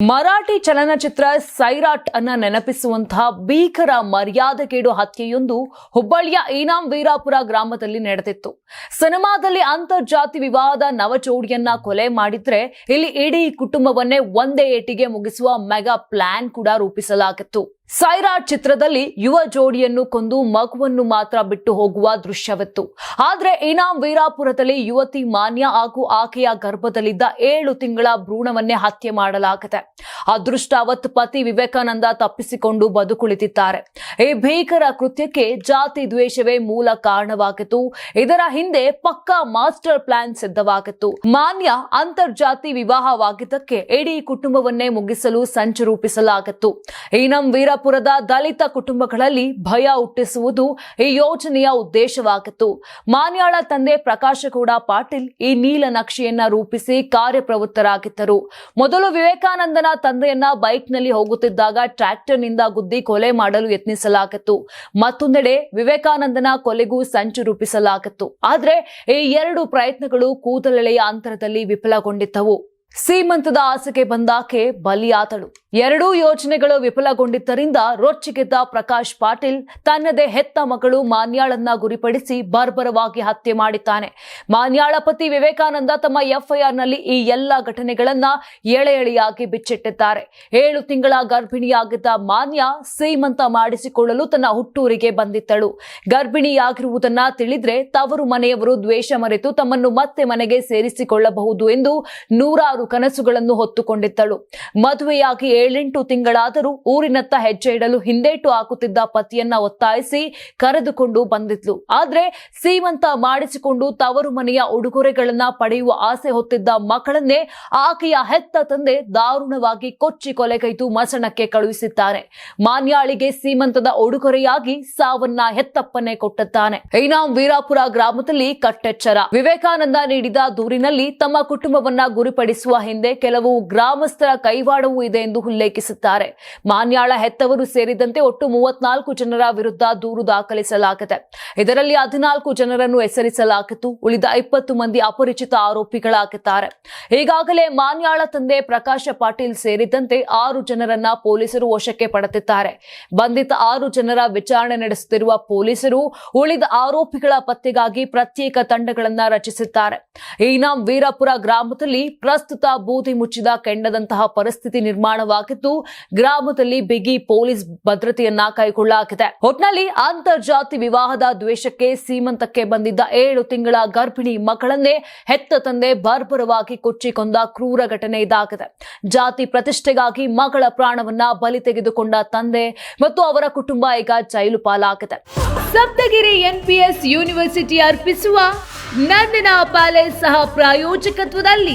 ಮರಾಠಿ ಚಲನಚಿತ್ರ ಸೈರಾಟ್ ಅನ್ನ ನೆನಪಿಸುವಂತಹ ಭೀಕರ ಮರ್ಯಾದೆಗೇಡು ಹತ್ಯೆಯೊಂದು ಹುಬ್ಬಳ್ಳಿಯ ಈನಾಂ ವೀರಾಪುರ ಗ್ರಾಮದಲ್ಲಿ ನಡೆದಿತ್ತು. ಸಿನಿಮಾದಲ್ಲಿ ಅಂತರ್ಜಾತಿ ವಿವಾದ ನವಜೋಡಿಯನ್ನ ಕೊಲೆ ಮಾಡಿದ್ರೆ ಇಲ್ಲಿ ಇಡೀ ಕುಟುಂಬವನ್ನೇ ಒಂದೇ ಏಟಿಗೆ ಮುಗಿಸುವ ಮೆಗಾ ಪ್ಲಾನ್ ಕೂಡ ರೂಪಿಸಲಾಗಿತ್ತು. ಸೈರಾಟ್ ಚಿತ್ರದಲ್ಲಿ ಯುವ ಜೋಡಿಯನ್ನು ಕೊಂದು ಮಗುವನ್ನು ಮಾತ್ರ ಬಿಟ್ಟು ಹೋಗುವ ದೃಶ್ಯವಿತ್ತು. ಆದ್ರೆ ಇನಾಂ ವೀರಾಪುರದಲ್ಲಿ ಯುವತಿ ಮಾನ್ಯ ಹಾಗೂ ಆಕೆಯ ಗರ್ಭದಲ್ಲಿದ್ದ ಏಳು ತಿಂಗಳ ಭ್ರೂಣವನ್ನೇ ಹತ್ಯೆ ಮಾಡಲಾಗಿದೆ ಅದೃಷ್ಟಾವತ್ ಪತಿ ವಿವೇಕಾನಂದ ತಪ್ಪಿಸಿಕೊಂಡು ಬದುಕುಳಿತಿದ್ದಾರೆ ಈ ಭೀಕರ ಕೃತ್ಯಕ್ಕೆ ಜಾತಿ ದ್ವೇಷವೇ ಮೂಲ ಕಾರಣವಾಗಿತ್ತು. ಇದರ ಹಿಂದೆ ಪಕ್ಕಾ ಮಾಸ್ಟರ್ ಪ್ಲಾನ್ ಸಿದ್ಧವಾಗಿತ್ತು. ಮಾನ್ಯ ಅಂತರ್ಜಾತಿ ವಿವಾಹವಾಗಿದ್ದಕ್ಕೆ ಇಡೀ ಕುಟುಂಬವನ್ನೇ ಮುಗಿಸಲು ಸಂಚು ರೂಪಿಸಲಾಗಿತ್ತು. ಈನಂ ವೀರಪುರದ ದಲಿತ ಕುಟುಂಬಗಳಲ್ಲಿ ಭಯ ಹುಟ್ಟಿಸುವುದು ಈ ಯೋಜನೆಯ ಉದ್ದೇಶವಾಗಿತ್ತು. ಮಾನ್ಯಾಳ ತಂದೆ ಪ್ರಕಾಶಗೌಡ ಪಾಟೀಲ್ ಈ ನೀಲನಕ್ಷೆಯನ್ನ ರೂಪಿಸಿ ಕಾರ್ಯಪ್ರವೃತ್ತರಾಗಿದ್ದರು. ಮೊದಲು ವಿವೇಕಾನಂದನ ತಂದೆಯನ್ನ ಬೈಕ್ನಲ್ಲಿ ಹೋಗುತ್ತಿದ್ದಾಗ ಟ್ರ್ಯಾಕ್ಟರ್ನಿಂದ ಗುದ್ದಿ ಕೊಲೆ ಮಾಡಲು ಯತ್ನಿಸಲಾಗಿತ್ತು. ಮತ್ತೊಂದೆಡೆ ವಿವೇಕಾನಂದನ ಕೊಲೆಗೂ ಸಂಚು ರೂಪಿಸಲಾಗಿತ್ತು. ಆದರೆ ಈ ಎರಡು ಪ್ರಯತ್ನಗಳು ಕೂದಲೆಳೆಯ ಅಂತರದಲ್ಲಿ ವಿಫಲಗೊಂಡಿದ್ದವು. ಸೀಮಂತದ ಆಸೆಗೆ ಬಂದಾಕೆ ಬಲಿಯಾತಳು ಎರಡೂ ಯೋಜನೆಗಳು ವಿಫಲಗೊಂಡಿದ್ದರಿಂದ ರೊಚ್ಚಿಗೆದ್ದ ಪ್ರಕಾಶ್ ಪಾಟೀಲ್ ತನ್ನದೇ ಹೆತ್ತ ಮಗಳು ಮಾನ್ಯಾಳನ್ನ ಗುರಿಪಡಿಸಿ ಬರ್ಬರವಾಗಿ ಹತ್ಯೆ ಮಾಡಿದ್ದಾನೆ. ಮಾನ್ಯಾಳ ಪತಿ ವಿವೇಕಾನಂದ ತಮ್ಮ ಎಫ್ಐಆರ್ನಲ್ಲಿ ಈ ಎಲ್ಲ ಘಟನೆಗಳನ್ನ ಎಳೆ ಎಳೆಯಾಗಿ ಬಿಚ್ಚಿಟ್ಟಿದ್ದಾರೆ. ಏಳು ತಿಂಗಳ ಗರ್ಭಿಣಿಯಾಗಿದ್ದ ಮಾನ್ಯ ಸೀಮಂತ ಮಾಡಿಸಿಕೊಳ್ಳಲು ತನ್ನ ಹುಟ್ಟೂರಿಗೆ ಬಂದಿದ್ದಳು. ಗರ್ಭಿಣಿಯಾಗಿರುವುದನ್ನ ತಿಳಿದ್ರೆ ತವರು ಮನೆಯವರು ದ್ವೇಷ ಮರೆತು ತಮ್ಮನ್ನು ಮತ್ತೆ ಮನೆಗೆ ಸೇರಿಸಿಕೊಳ್ಳಬಹುದು ಎಂದು ನೂರಾರು ಕನಸುಗಳನ್ನು ಹೊತ್ತುಕೊಂಡಿದ್ದಳು. ಮದುವೆಯಾಗಿ ಏಳೆಂಟು ತಿಂಗಳಾದರೂ ಊರಿನತ್ತ ಹೆಜ್ಜೆ ಇಡಲು ಹಿಂದೇಟು ಹಾಕುತ್ತಿದ್ದ ಪತಿಯನ್ನ ಒತ್ತಾಯಿಸಿ ಕರೆದುಕೊಂಡು ಬಂದಿದ್ಲು. ಆದ್ರೆ ಸೀಮಂತ ಮಾಡಿಸಿಕೊಂಡು ತವರು ಮನೆಯ ಉಡುಗೊರೆಗಳನ್ನ ಪಡೆಯುವ ಆಸೆ ಹೊತ್ತಿದ್ದ ಮಕ್ಕಳನ್ನೇ ಆಕೆಯ ಹೆತ್ತ ತಂದೆ ದಾರುಣವಾಗಿ ಕೊಚ್ಚಿ ಕೊಲೆಗೈದು ಮಸಣಕ್ಕೆ ಕಳುಹಿಸಿದ್ದಾನೆ ಮಾನ್ಯಾಳಿಗೆ ಸೀಮಂತದ ಉಡುಗೊರೆಯಾಗಿ ಸಾವನ್ನ ಹೆತ್ತಪ್ಪನೆ ಕೊಟ್ಟಿದ್ದಾನೆ. ಐನಾಂ ವೀರಾಪುರ ಗ್ರಾಮದಲ್ಲಿ ಕಟ್ಟೆಚ್ಚರ. ವಿವೇಕಾನಂದ ನೀಡಿದ ದೂರಿನಲ್ಲಿ ತಮ್ಮ ಕುಟುಂಬವನ್ನ ಗುರಿಪಡಿಸುವ ಹಿಂದೆ ಕೆಲವು ಗ್ರಾಮಸ್ಥರ ಕೈವಾಡವೂ ಇದೆ ಎಂದು ಉಲ್ಲೇಖಿಸುತ್ತಾರೆ. ಮಾನ್ಯಾಳ ಹೆತ್ತವರು ಸೇರಿದಂತೆ ಒಟ್ಟು ಮೂವತ್ನಾಲ್ಕು ಜನರ ವಿರುದ್ಧ ದೂರು ದಾಖಲಿಸಲಾಗಿದೆ. ಇದರಲ್ಲಿ ಹದಿನಾಲ್ಕು ಜನರನ್ನು ಹೆಸರಿಸಲಾಗಿತ್ತು ಉಳಿದ ಇಪ್ಪತ್ತು ಮಂದಿ ಅಪರಿಚಿತ ಆರೋಪಿಗಳಾಗಿದ್ದಾರೆ. ಈಗಾಗಲೇ ಮಾನ್ಯಾಳ ತಂದೆ ಪ್ರಕಾಶ ಪಾಟೀಲ್ ಸೇರಿದಂತೆ ಆರು ಜನರನ್ನ ಪೊಲೀಸರು ವಶಕ್ಕೆ ಪಡೆದಿದ್ದಾರೆ. ಬಂಧಿತ ಆರು ಜನರ ವಿಚಾರಣೆ ನಡೆಸುತ್ತಿರುವ ಪೊಲೀಸರು ಉಳಿದ ಆರೋಪಿಗಳ ಪತ್ತೆಗಾಗಿ ಪ್ರತ್ಯೇಕ ತಂಡಗಳನ್ನ ರಚಿಸಿದ್ದಾರೆ. ಈನಾಂ ವೀರಪುರ ಗ್ರಾಮದಲ್ಲಿ ಪ್ರಸ್ತುತ ಬೂದಿ ಮುಚ್ಚಿದ ಕೆಂಡದಂತಹ ಪರಿಸ್ಥಿತಿ ನಿರ್ಮಾಣವಾಗಿದ್ದು, ಗ್ರಾಮದಲ್ಲಿ ಬಿಗಿ ಪೊಲೀಸ್ ಭದ್ರತೆಯನ್ನ ಕೈಗೊಳ್ಳಲಾಗಿದೆ. ಒಟ್ನಲ್ಲಿ ಅಂತರ್ಜಾತಿ ವಿವಾಹದ ದ್ವೇಷಕ್ಕೆ ಸೀಮಂತಕ್ಕೆ ಬಂದಿದ್ದ ಏಳು ತಿಂಗಳ ಗರ್ಭಿಣಿ ಮಕ್ಕಳನ್ನೇ ಹೆತ್ತ ತಂದೆ ಬರ್ಬರವಾಗಿ ಕೊಚ್ಚಿಕೊಂಡ ಕ್ರೂರ ಘಟನೆ ಇದಾಗಿದೆ. ಜಾತಿ ಪ್ರತಿಷ್ಠೆಗಾಗಿ ಮಗಳ ಪ್ರಾಣವನ್ನ ಬಲಿ ತೆಗೆದುಕೊಂಡ ತಂದೆ ಮತ್ತು ಅವರ ಕುಟುಂಬ ಈಗ ಜೈಲು ಪಾಲಾಗಿದೆ. ಸಪ್ತಗಿರಿ ಎನ್ಪಿಎಸ್ ಯೂನಿವರ್ಸಿಟಿ ಅರ್ಪಿಸುವ ನಂದಿನ ಪ್ಯಾಲೇಸ್ ಸಹ ಪ್ರಾಯೋಜಕತ್ವದಲ್ಲಿ